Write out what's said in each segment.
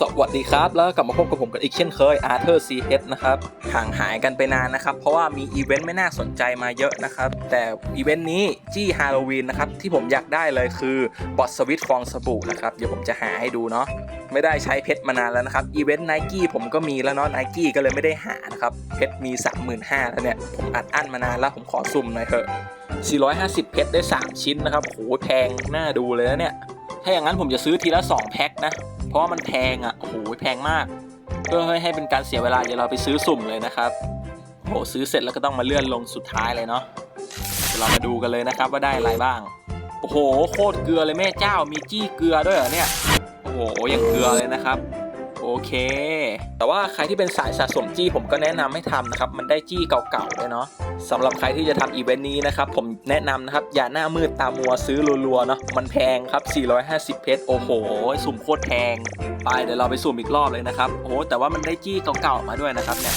สวัสดีครับ แล้วกลับมาพบกับผมกันอีกเช่นเคย Arthur C H นะครับห่างหายกันไปนานนะครับ เพราะว่ามีอีเวนต์ไม่น่าสนใจมาเยอะนะครับ แต่อีเวนต์นี้จี้ฮาโลวีนนะครับ ที่ผมอยากได้เลยคือบอทสวิตฟองสบู่นะครับ เดี๋ยวผมจะหาให้ดูเนาะไม่ได้ใช้เพชรมานานแล้วนะครับอีเวนต์ไนกี้ผมก็มีแล้วเนาะไนกี้ก็เลยไม่ได้หานะครับ เพชรมี 35,000แล้วเนี่ยผมอัดอั้นมานานแล้วผมขอซุ่มหน่อยเถอะ 450 เพชรได้ 3 ชิ้นนะครับโหแพงน่าดูเลยนะเนี่ยถ้าอย่างนั้นผมจะซื้อทีละ 2 แพ็คนะ ราะว่ามันแพงอะโอ้โหแพงมาก เพื่อให้เป็นการเสียเวลาเดี๋ยวเราไปซื้อสุ่มเลยนะครับโอ้โหซื้อเสร็จแล้วก็ต้องมาเลื่อนลงสุดท้ายเลยเนาะเดี๋ยวเรามาดูกันเลยนะครับว่าได้อะไรบ้าง โอ้โห โคตรเกลือเลยแม่เจ้ามีจี้เกลือด้วยเหรอเนี่ย โอ้โหยังเกลือเลยนะครับ โอเค แต่ว่าใครที่เป็นสายสะสมจี้ผมก็แนะนำให้ทำนะครับ มันได้จี้เก่าๆเลยเนาะสำหรับใครที่จะทำอีเวนต์นี้นะครับ ผมแนะนำนะครับ อย่าหน้ามืดตามัวซื้อรัวๆเนาะมันแพงครับ 450 เพชรโอ้โห สุ่มโคตรแพง ไปเดี๋ยวเราไปสุ่มอีกรอบเลยนะครับ โอ้โห แต่ว่ามันได้จี้เก่าๆมาด้วยนะครับเนี่ย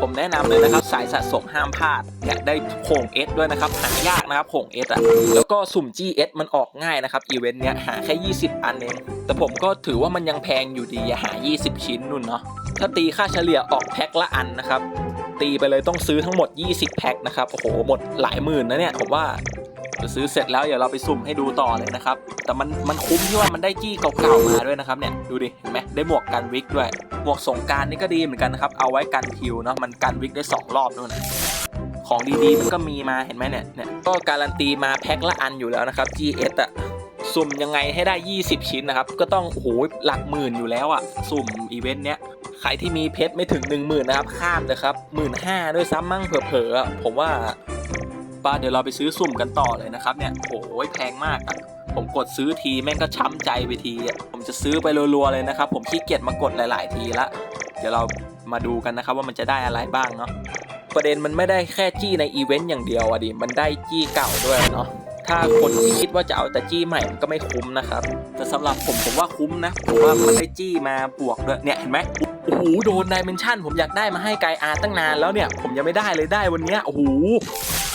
ผมแนะนำเลยนะครับ สายสะสมห้ามพลาดอยากได้โข่งเอสด้วยนะครับ หายากนะครับโข่งเอสอะแล้วก็สุ่ม GS มันออกง่ายนะครับอีเวนต์เนี้ยหาแค่ 20 อันเองแต่ผมก็ถือว่ามันยังแพงอยู่ดีอย่าหา 20 ชิ้นนู่นเนาะถ้าตีค่าเฉลี่ยออกแพ็คละอันนะครับ ตีไปเลยต้องซื้อทั้งหมด 20 แพ็คนะครับโอ้โหหมดหลายหมื่นนะเนี่ยผมว่าจะซื้อเสร็จแล้วเดี๋ยวเราไปสุ่มให้ดูต่อเลยนะครับ แต่มันมันคุ้มที่ว่ามันได้จี้เก่าๆมาด้วยนะครับเนี่ยดูดิเห็นไหมได้หมวกกันวิกด้วย หมวกสงกรารนี่ก็ดีเหมือนกันนะครับ เอาไว้กันพิวเนาะมันกันวิกได้ 2 รอบนู่นนะของดีๆมันก็มีมาเห็นไหมเนี่ยเนี่ยก็การันตีมาแพ็คละอันอยู่แล้วนะครับ GS อะสุ่มยังไงให้ได้ 20 ชิ้นนะครับ ก็ต้องโอ้โหหลักหมื่นอยู่แล้วอะสุ่มอีเวนต์เนี้ยใครที่มีเพชรไม่ถึง 1 0,000นะครับข้ามเลยครับหมื่นห้าด้วยซ้ำมั่งเผลอๆผมว่าป้าเดี๋ยวเราไปซื้อสุ่มกันต่อเลยนะครับเนี่ยโอ้โหแพงมากอะ ผมกดซื้อทีแม่งก็ช้ำใจไปทีอะผมจะซื้อไปรัวๆเลยนะครับ ผมขี้เกียจมากดหลาย ๆ ทีละเดี๋ยวเรามาดูกันนะครับว่ามันจะได้อะไรบ้างเนาะประเด็นมันไม่ได้แค่จี้ในอีเวนต์อย่างเดียวอะดิมันได้จี้เก่าด้วยเนาะถ้าคนที่คิดว่าจะเอาแต่จี้ใหม่มันก็ไม่คุ้มนะครับ แต่สำหรับผมผมว่าคุ้มนะผมว่ามันได้จี้มาบวกด้วยเนี่ยเห็นไหมโอ้โหโดนไดิเมนชั่นผมอยากได้มาให้ไกอาตั้งนานแล้วเนี่ย ผมยังไม่ได้เลยได้วันเนี้ยโอ้โห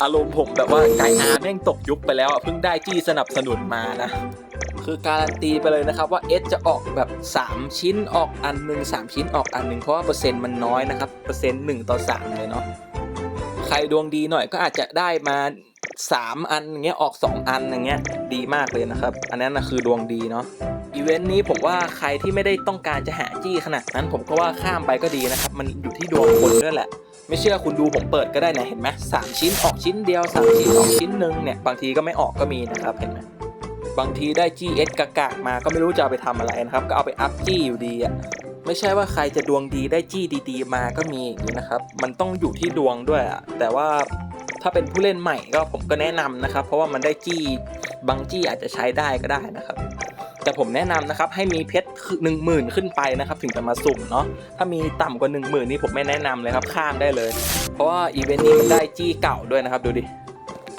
อารมณ์ผมแบบว่าไกอาแม่งตกยุคไปแล้วอะเพิ่งได้จี้สนับสนุนมานะ คือการันตีไปเลยนะครับว่า S จะออกแบบ 3 ชิ้นออกอันหนึ่ง3 ชิ้นออกอันหนึ่งเพราะว่าเปอร์เซ็นต์มันน้อยนะครับ เปอร์เซ็นต์1ต่อ 3 เลยเนาะใครดวงดีหน่อยก็อาจจะได้มา 3 อันอย่างเงี้ยออก 2 อันอย่างเงี้ยดีมากเลยนะครับ อันนั้นนะคือดวงดีเนาะอีเวนต์นี้ผมว่าใครที่ไม่ได้ต้องการจะหาจี้ขนาดนั้น ผมก็ว่าข้ามไปก็ดีนะครับ มันอยู่ที่ดวงคนด้วยแหละ ไม่เชื่อคุณดูผมเปิดก็ได้นะเห็นไหมสามชิ้นออกชิ้นเดียวสามชิ้นออกชิ้นหนึ่งเนี่ยบางทีก็ไม่ออกก็มีนะครับเห็นไหมบางทีได้ GS กากากมาก็ไม่รู้จะเอาไปทำอะไรนะครับ ก็เอาไปอัพจี้อยู่ดีอะไม่ใช่ว่าใครจะดวงดีได้จี้ดีๆ มาก็มีอย่างนี้นะครับ มันต้องอยู่ที่ดวงด้วยอะแต่ว่าถ้าเป็นผู้เล่นใหม่ก็ผมก็แนะนำนะครับ เพราะว่ามันได้จี้บางจี้อาจจะใช้ได้ก็ได้นะครับ แต่ผมแนะนำนะครับให้มีเพชรหนึ่งหมื่นขึ้นไปนะครับถึงจะมาสุ่มเนาะถ้ามีต่ำกว่า 1 0,000 นี่ผมไม่แนะนำเลยครับข้ามได้เลย เพราะว่าอีเวนต์นี้มันได้จี้เก่าด้วยนะครับ ดูดิ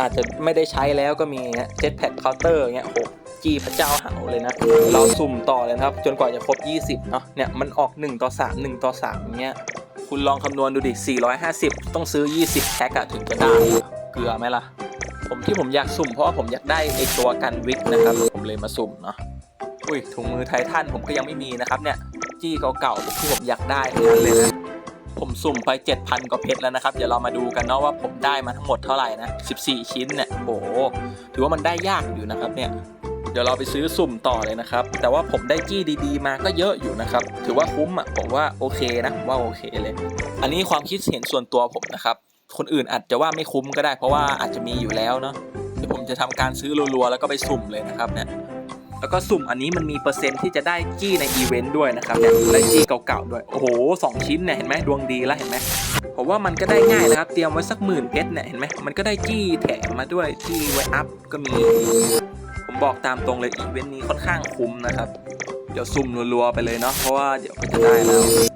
อาจจะไม่ได้ใช้แล้วก็มีเจ็ตแพดเคาน์เตอร์เงี้ยโหจี้พระเจ้าเหาเลยนะ เราสุ่มต่อเลยนะครับ จนกว่าจะครบ 20เนาะเนี่ยมันออก 1 ต่อ 3 1 ต่อ3อย่างเงี้ยคุณลองคำนวณดูดิ 450 ต้องซื้อ 20แพ็คอะถึงจะได้เกลือไหมล่ะ ผมที่ผมอยากสุ่มเพราะว่าผมอยากได้ไอตัวกันวิกนะครับ ผมเลยมาสุ่มเนาะ อุ้ยถุงมือไททันผมก็ยังไม่มีนะครับเนี่ยจี้เก่าๆที่ผมอยากได้ทั้งนั้นเลยนะผมสุ่มไป 7,000 กว่าเพชรแล้วนะครับ เดี๋ยวเรามาดูกันเนาะว่าผมได้มาทั้งหมดเท่าไหร่นะ 14 ชิ้นเนี่ยโอ้โหถือว่ามันได้ยากอยู่นะครับเนี่ย เดี๋ยวเราไปซื้อสุ่มต่อเลยนะครับ แต่ว่าผมได้จี้ดีๆ มาก็เยอะอยู่นะครับ ถือว่าคุ้มอะผมว่าโอเคนะว่าโอเคเลย อันนี้ความคิดเห็นส่วนตัวผมนะครับ คนอื่นอาจจะว่าไม่คุ้มก็ได้ เพราะว่าอาจจะมีอยู่แล้วเนาะเดี๋ยวผมจะทำการซื้อรัวๆแล้วก็ไปสุ่มเลยนะครับเนี่ย แล้วก็สุ่มอันนี้มันมีเปอร์เซ็นต์ที่จะได้กี้ในอีเวนต์ด้วยนะครับเนี่ยได้กี้เก่าๆด้วย โอ้โหสองชิ้นเนี่ยเห็นไหมดวงดีแล้วเห็นไหมผมว่ามันก็ได้ง่ายนะครับ เตรียมไว้สักหมื่นเพชรเนี่ยเห็นไหมมันก็ได้กี้แถมมาด้วยที่ไว้อัพก็มี ผมบอกตามตรงเลยอีเวนต์นี้ค่อนข้างคุ้มนะครับ เดี๋ยวสุ่มรัวๆไปเลยเนาะเพราะว่าเดี๋ยวก็จะได้แล้ว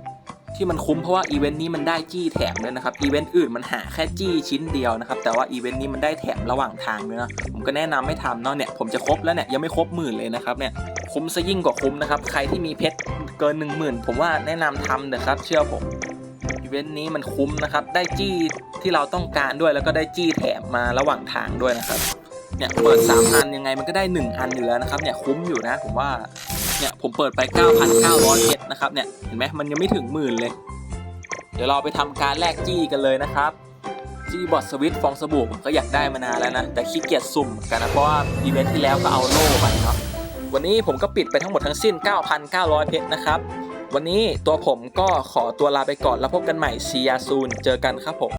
ที่มันคุ้มเพราะว่าอีเวนต์นี้มันได้จี้แถมด้วยนะครับอีเวนต์อื่นมันหาแค่จี้ชิ้นเดียวนะครับแต่ว่าอีเวนต์นี้มันได้แถมระหว่างทางด้วยนะผมก็แนะนำให้ทำเนาะเนี่ยผมจะครบแล้วเนี่ยยังไม่ครบหมื่นเลยนะครับเนี่ยคุ้มซะยิ่งกว่าคุ้มนะครับใครที่มีเพชรเกิน 1 0,000 ผมว่าแนะนำทำเถอะครับเชื่อผมอีเวนต์นี้มันคุ้มนะครับได้จี้ที่เราต้องการด้วยแล้วก็ได้จี้แถมมาระหว่างทางด้วยนะครับเนี่ยเปิด3อันยังไงมันก็ได้ 1 อันอยู่แล้วนะครับเนี่ยคุ้มอยู่นะผมว่า เนี่ยผมเปิดไป 9,900เพชรนะครับเนี่ยเห็นไหมมันยังไม่ถึงหมื่นเลย เดี๋ยวเราไปทำการแลกจี้กันเลยนะครับจี้บอทสวิตฟองสบู่ผมก็อยากได้มานานแล้วนะ แต่ขี้เกียจสุ่มกันนะเพราะว่าอีเวนท์ที่แล้วก็เอาโล่ไปเนาะวันนี้ผมก็ปิดไปทั้งหมดทั้งสิ้น 9,900 เพชรนะครับ วันนี้ตัวผมก็ขอตัวลาไปก่อนแล้วพบกันใหม่ซียาซูนเจอกันครับผม